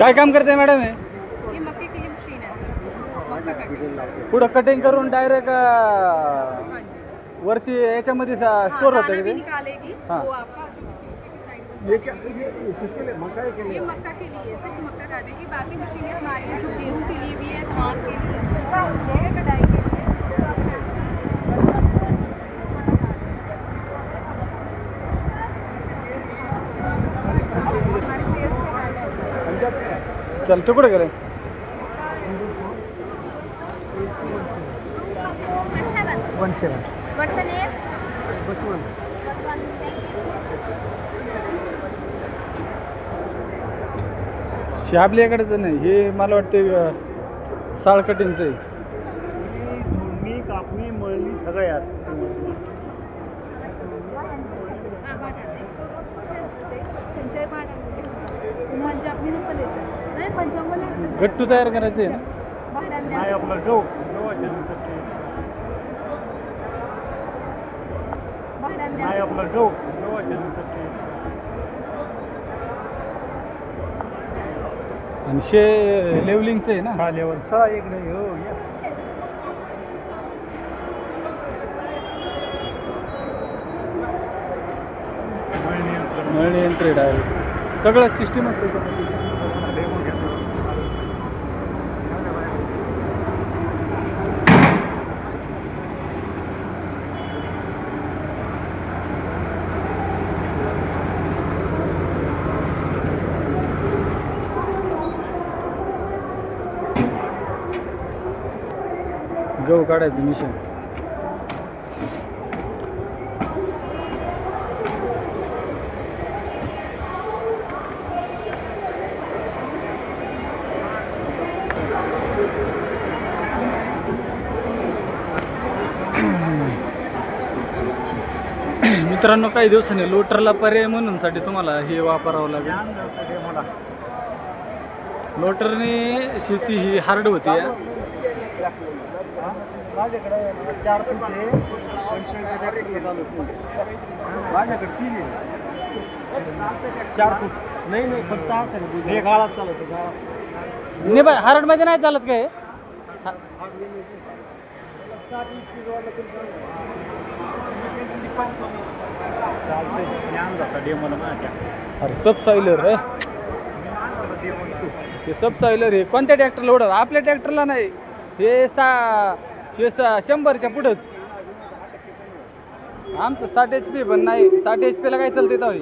काय काम करते मॅडम हे? ये मक्के के लिए मशीन है सर. कटिंग पुढं कटिंग करून डायरेक्ट वरती याच्यामध्ये स्टोर होतं का ते? निकालेगी हाँ। वो आपका मक्के की ये क्या ये किसके लिए मकाई के में- ये लिए मक्का के लिए सिर्फ़ मक्का काटेगी। बाकी मशीनें हमारी हैं जो गेहूँ के लिए भी है धान के लिए कटाई चल तू कुठे गेले? One seven. What's the name? Bus one. शाबल्याकडेच नाही हे मला वाटते अं, साळ कटिंगचं आहे. मी कापणी मळणी सगळ्यात गट्टू तयार करायचं. आहे ना नाही आपला गहू. गव्हाच्या नंतर ते नाही आपला गहू. गव्हाच्या नंतर ते आणि शे लेवलिंगचं आहे ना? हा लेवल. चला इकडे हो या. मळणी यंत्र. डायरेक्ट सगळं सिस्टीमच त्याच्यामध्ये. गहू काढायचं मिशन मित्रांनो काही दिवसांनी लोटरला पर्याय म्हणून साठी तुम्हाला हे वापरावं लागेल. लोटरने शेती ही हार्ड होती माझ्याकडे चार फूट माझ्याकडे तीन आहे चार फूट नाही नाही फक्त असं हे गाळात चालत गाळात नाही बाय हार्डमध्ये नाही चालत काय? चालतंय अरे सब सॉइलर आहे ते सब सॉइलर आहे कोणत्या ट्रॅक्टरला उडत आपल्या ट्रॅक्टरला नाही. हे सा हे सा शंभरच्या पुढंच. आमचं साठ एच पी पण नाही साठ एच पीला काय चालते तर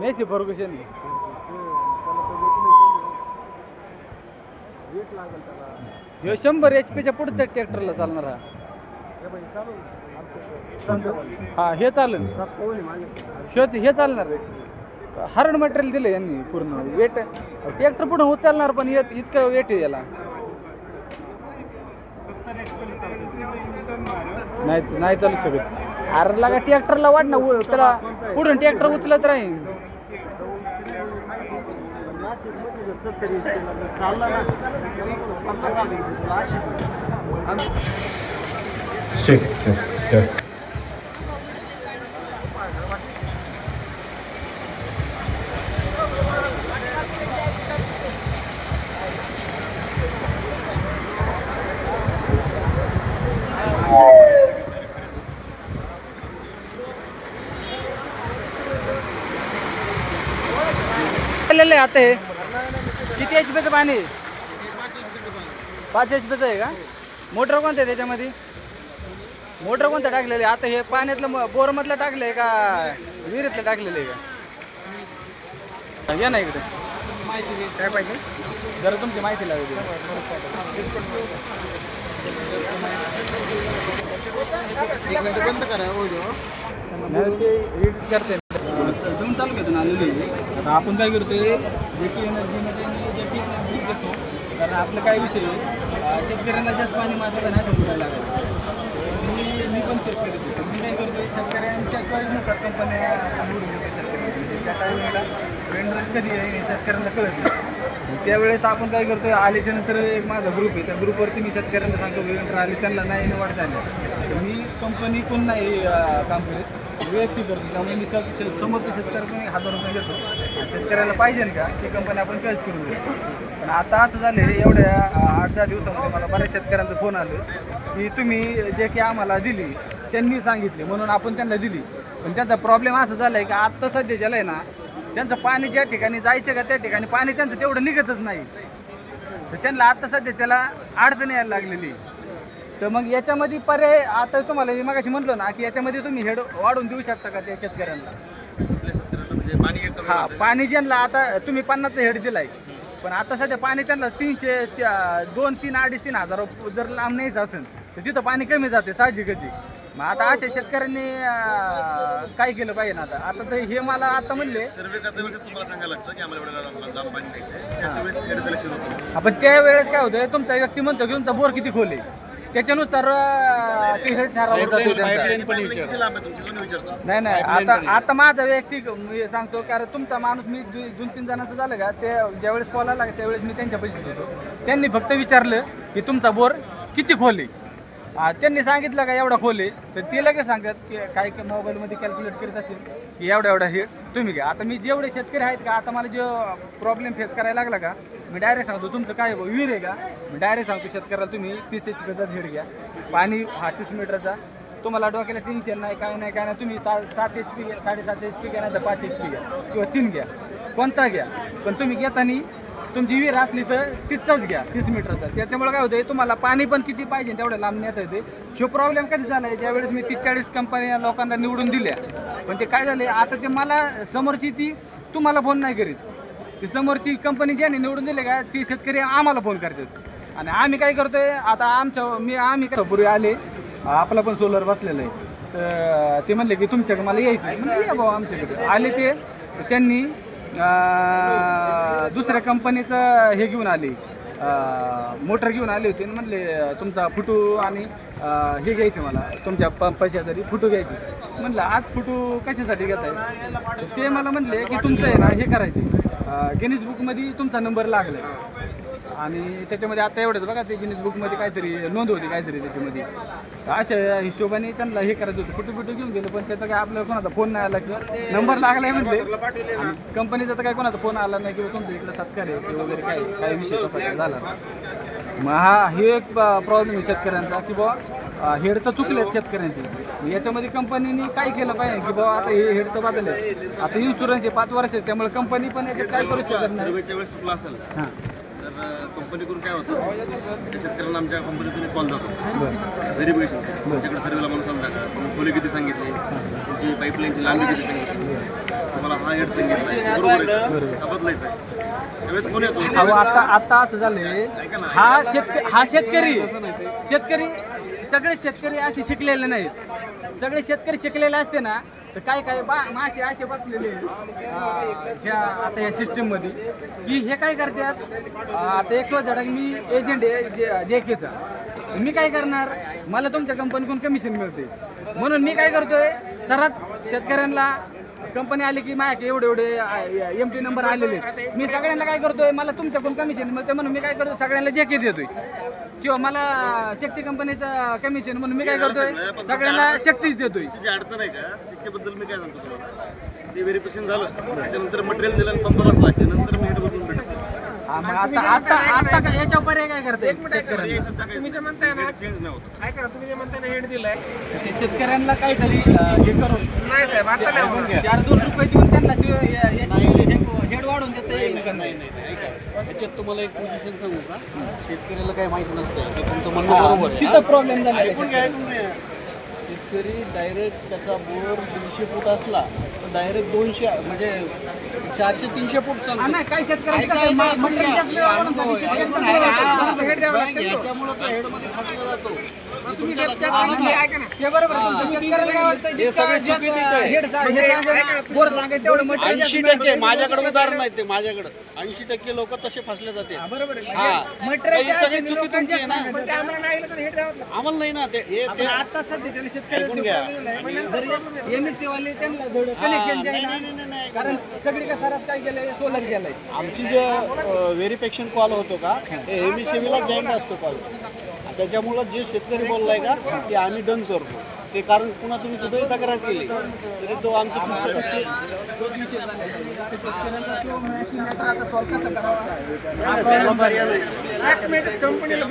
मेसी फर्गुशन हे शंभर एच पीच्या पुढच्या ट्रॅक्टरला चालणार हा. हे चालेल. हेच हे चालणार हार्ड मटेरियल दिलं यांनी पूर्ण. वेट ट्रॅक्टर पुढे उचलणार पण येत इतकं वेट आहे याला. नाही नाही चालू शकत. अरे लागा ट्रॅक्टरला वाढ ना उ- त्याला पुढून ट्रॅक्टर उचलत राहील चालला ना आहे आता हे. किती एच पीचं पाणी? आहे? पाच एच पीचं आहे का? मोटर कोणतं आहे त्याच्यामध्ये? मोटर कोणतं टाकलेलं आहे? आता हे पाण्यातलं बोरमधलं टाकलं आहे का विहिरीतलं टाकलेलं आहे का? या ना इकडे. काय पाहिजे? जरा तुमची माहिती लागेल. एक मिनिट बंद करा हो. करते. तालुक्यातून चालू घेतो आता आपण काय करतो जे पी एनर्जीमध्ये मी जे पी एनर्जी घेतो कारण आपलं काय विषय आहे, शेतकऱ्यांना जास्त पाणी मारलं नाही समजायला लागेल. मी मी पण शेतकरी आहे. मी काय करतो शेतकऱ्यांच्या चॉईसनुसार कंपन्या निवडून देतो त्या टायमिंगला वेंडर कधी आहे शेतकऱ्यांना कळत नाही. त्यावेळेस आपण काय करतो आल्याच्यानंतर एक माझा ग्रुप आहे. त्या ग्रुपवरती मी शेतकऱ्यांना सांगतो वेंडर आले त्यांना नाही वाटत झाली. मी कंपनी कोण नाही काम करत. व्यक्ती करतो. त्यामुळे मी सग- शे- समोरच्या हजार रुपये घेतो. शेतकऱ्याला पाहिजे का ती कंपनी आपण चॉईस करून देतो पण आता असं झालं एवढ्या आठ दहा दिवसामध्ये मला बऱ्याच शेतकऱ्यांचा फोन आले. की तुम्ही जे की आम्हाला दिली त्यांनी सांगितले म्हणून आपण त्यांना दिली. पण त्यांचा प्रॉब्लेम असं झाला आहे की आत्ता सध्याच्याला आहे ना त्यांचं पाणी ज्या ठिकाणी जायचं का त्या ठिकाणी पाणी त्यांचं तेवढं निघतच नाही. तर त्यांना आत्ता सध्या त्याला अडचण यायला लागलेली तर मग याच्यामध्ये पर्याय आता तुम्हाला मी मगाशी म्हटलं ना की याच्यामध्ये तुम्ही हेड वाढवून देऊ शकता का त्या शेतकऱ्यांना? हा पाणी ज्यांना आता तुम्ही पन्नासचं हेड दिलाय पण आता सध्या पाणी त्यांना तीनशे दोन तीन अडीच तीन हजार जर लांब न्यायचं असेल तर तिथं पाणी कमी जाते साहजिकच. मग आता अशा शेतकऱ्यांनी काय केलं पाहिजे ना आता? आता तर हे मला आता म्हणले सर्वे करता वेळेस तुम्हाला सांगायला लागतं की आम्हाला पाणी त्यावेळेस काय होतं तुमचा व्यक्ती म्हणतो की तुमचा बोर किती खोल आहे. त्याच्यानुसार ते ठरवलं नाही नाही आता आता माझा वैयक्तिक मी सांगतो कारण तुमचा माणूस मी दु- दोन तीन जणांचं झालं का ते ज्यावेळेस कॉल आला का त्यावेळेस मी त्यांच्या पैसे देतो. त्यांनी फक्त विचारलं की तुमचा बोर किती खोल आहे? हा, त्यांनी सांगितलं का एवढा खोल आहे. तर ते लगेच सांगतात की काय काय मोबाईलमध्ये कॅल्क्युलेट करीत असेल की एवढा एवढा हे तुम्ही घ्या. आता मी जेवढे शेतकरी आहेत का आता मला जो प्रॉब्लेम फेस करायला लागला का मी डायरेक्ट सांगतो तुमचं काय विहीर आहे का? मी डायरेक्ट सांगतो शेतकऱ्याला तुम्ही तीस एच पीचा झेड घ्या. पाणी हा तीस मीटरचा. तुम्हाला डोक्याला टेन्शन नाही काय नाही काय नाही. तुम्ही सा सात एच पी घ्या साडेसात एच पी घ्या नाही तर पाच एच पी घ्या किंवा तीन घ्या. कोणता घ्या? पण तुम्ही घेताना तुमची विहीर असली तर तिथचाच घ्या तीस मीटरचा. त्याच्यामुळे काय होतं तुम्हाला पाणी पण किती पाहिजे तेवढं लांब नेता येते शो प्रॉब्लेम कधी झाला आहे? ज्यावेळेस मी तीस चाळीस कंपन्या लोकांना निवडून दिल्या. पण ते काय झाले आता ते मला समोरची ती तुम्हाला फोन नाही करीत. ती समोरची कंपनी ज्याने निवडून दिले का ती शेतकरी आम्हाला फोन करतात. आणि आम्ही काय करतोय आता आमच्या मी आम्ही पूर्वी आले आपला पण सोलर बसलेलं आहे. तर ते म्हणले की तुमच्याकडे मला यायचं या भाऊ आमच्याकडे. आले ते त्यांनी दुसऱ्या कंपनीचं हे घेऊन आले. मोटर घेऊन आले होते. म्हणले तुमचा फुटू आणि हे घ्यायचे मला. तुमच्या प जरी फुटू घ्यायचे. म्हणलं आज फुटू कशासाठी घेताय? तर ते मला म्हणले की तुमचं आहे ना हे करायचे गिनीज बुकमध्ये तुमचा नंबर लागला आणि त्याच्यामध्ये आता एवढंच बघा ते गिनीज बुकमध्ये काहीतरी नोंद होती काहीतरी त्याच्यामध्ये. तर अशा हिशोबाने त्यांना हे करायचं होतं. फोटो बिटो घेऊन गेलं पण त्याचा काय आपल्याला कोणाचा फोन नाही आला किंवा नंबर लागला आहे म्हणजे कंपनीचा तर काय कोणाचा फोन आला नाही किंवा तुमच्या इकडे सत्कार आहे वगैरे काय काय विषय कसा झाला मग हा हे एक प्रॉब्लेम आहे शेतकऱ्यांचा की बुवा हेड तर चुकलेत शेतकऱ्यांचे. याच्यामध्ये कंपनीने काय केलं पाहिजे की बाबा आता हे हेड तर बदलले. आता इन्शुरन्स आहे पाच वर्ष त्यामुळे कंपनी पण याच्यात काय करू शकत नाही. सर्वेच्या वेळेस चुकला असेल हां. तर कंपनीकडून काय होतं? शेतकऱ्यांना आमच्या कंपनीतून कॉल जातो. व्हेरिफिकेशन तुमच्याकडे सर्वेला माणूस आला का खोली किती सांगितली? तुमची पाईपलाईनची लांबी किती सांगितली? हा हेड सांगितला बरोबर आहे. बरोबर. का बदलायचा आहे त्यावेळेस फोन येतो? अहो आता आता असं झालंय. हा शेतकरी हा शेतकरी. शेतकरी सगळे शेतकरी असे शिकलेले नाहीत. सगळे शेतकरी शिकलेले असते ना तर काय काय बा मासे असे बसलेले अं, ह्या आता या सिस्टीममध्ये. की हे काय करतात? अं, आता एक झडक मी एजंट आहे जे केचा मी काय करणार? मला तुमच्या कंपनीकडून कमिशन मिळते म्हणून मी काय करतोय? सर्वात शेतकऱ्यांना कंपनी आली की माझ्या एवढे एवढे एम टी नंबर आलेले. मी सगळ्यांना काय करतोय मला तुमच्याकडून कमिशन मिळते म्हणून मी काय करतो सगळ्यांना जे के देतोय. किंवा मला शक्ती कंपनीचं कमिशन म्हणून मी काय करतोय सगळ्यांना शक्तीच देतोय. अडचण आहे का? त्याच्याबद्दल मी काय सांगतो तुम्हाला? ते व्हेरिफिकेशन झालं. त्याच्यानंतर मटेरियल दिलं आणि पंप बसला की नंतर मी हेड बदलून भेटतो हा, मग आता आता आता काय याच्यावर पर्याय काय करताय? शेतकऱ्यांना. तुम्ही जे म्हणताय ना चेंज नाही होत. काय करा तुम्ही जे म्हणताय ना हेड दिलाय. ते शेतकऱ्यांना काहीतरी अं, हे करून. नाही साहेब आता नाही होणार. चार दोन रुपये देऊन त्यांना ते या- याची हेड वाढून देता येईल का नाही त्याच्यात तुम्हाला एक पोझिशन सांगू का? शेतकऱ्याला काय माहीत नसतं तुमचं म्हणणं बरोबर आहे. तिथं प्रॉब्लेम झाला. शेतकरी. डायरेक्ट त्याचा बोर दीडशे फूट असला डायरेक्ट दोनशे म्हणजे चारशे तीनशे फूट सांगतो नाही. याच्यामुळं तो हेडमध्ये फसला जातो. तुम्ही. ते बरोबर मटेरियल ऐंशी टक्के. माझ्याकडे उदाहरण आहेत ते माझ्याकडे. ऐंशी टक्के लोक तसे फसले जाते. हा, बरोबर आहे. मटेरियल सगळी जास्त चुकी लोकांचे तुमची आहे ना. असतात. पण ते आम्हाला नाही ना ते आता. कारण सगळी का सरास काय सोलर केलंय. आमची जे व्हेरिफिकेशन कॉल होतो का ते एम ला जॉईंट असतो कॉल त्याच्यामुळं जे शेतकरी बोललाय का ते आम्ही डन करतो. ते कारण पुन्हा तुम्ही कुठेही तक्रार केली तरी तो आमचं फिक्स कंपनीला